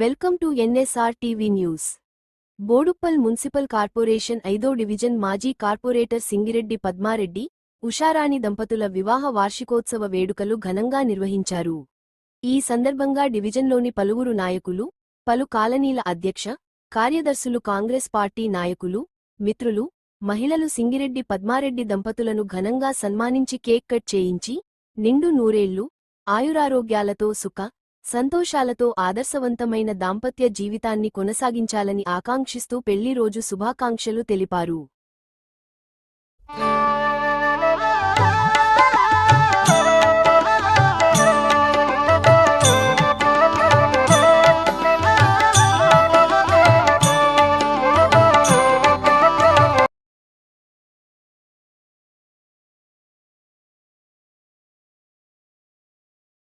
Welcome to NSR TV news. Boduppal municipal corporation ఐదో division మాజీ corporator Singireddy Padmareddy Usharani దంపతుల వివాహ వార్షికోత్సవ వేడుకలు ఘనంగా నిర్వహించారు. ఈ సందర్భంగా డివిజన్లోని పలువురు నాయకులు పలు కాలనీల అధ్యక్ష కార్యదర్శులు కాంగ్రెస్ పార్టీ నాయకులు మిత్రులు మహిళలు సింగిరెడ్డి పద్మారెడ్డి దంపతులను ఘనంగా సన్మానించి కేక్ కట్ చేయించి నిండు నూరేళ్ళు ఆయురారోగ్యాలతో సుఖ సంతోషాలతో ఆదర్శవంతమైన దాంపత్య జీవితాన్ని కొనసాగించాలని ఆకాంక్షిస్తూ పెళ్ళి రోజు శుభాకాంక్షలు తెలిపారు.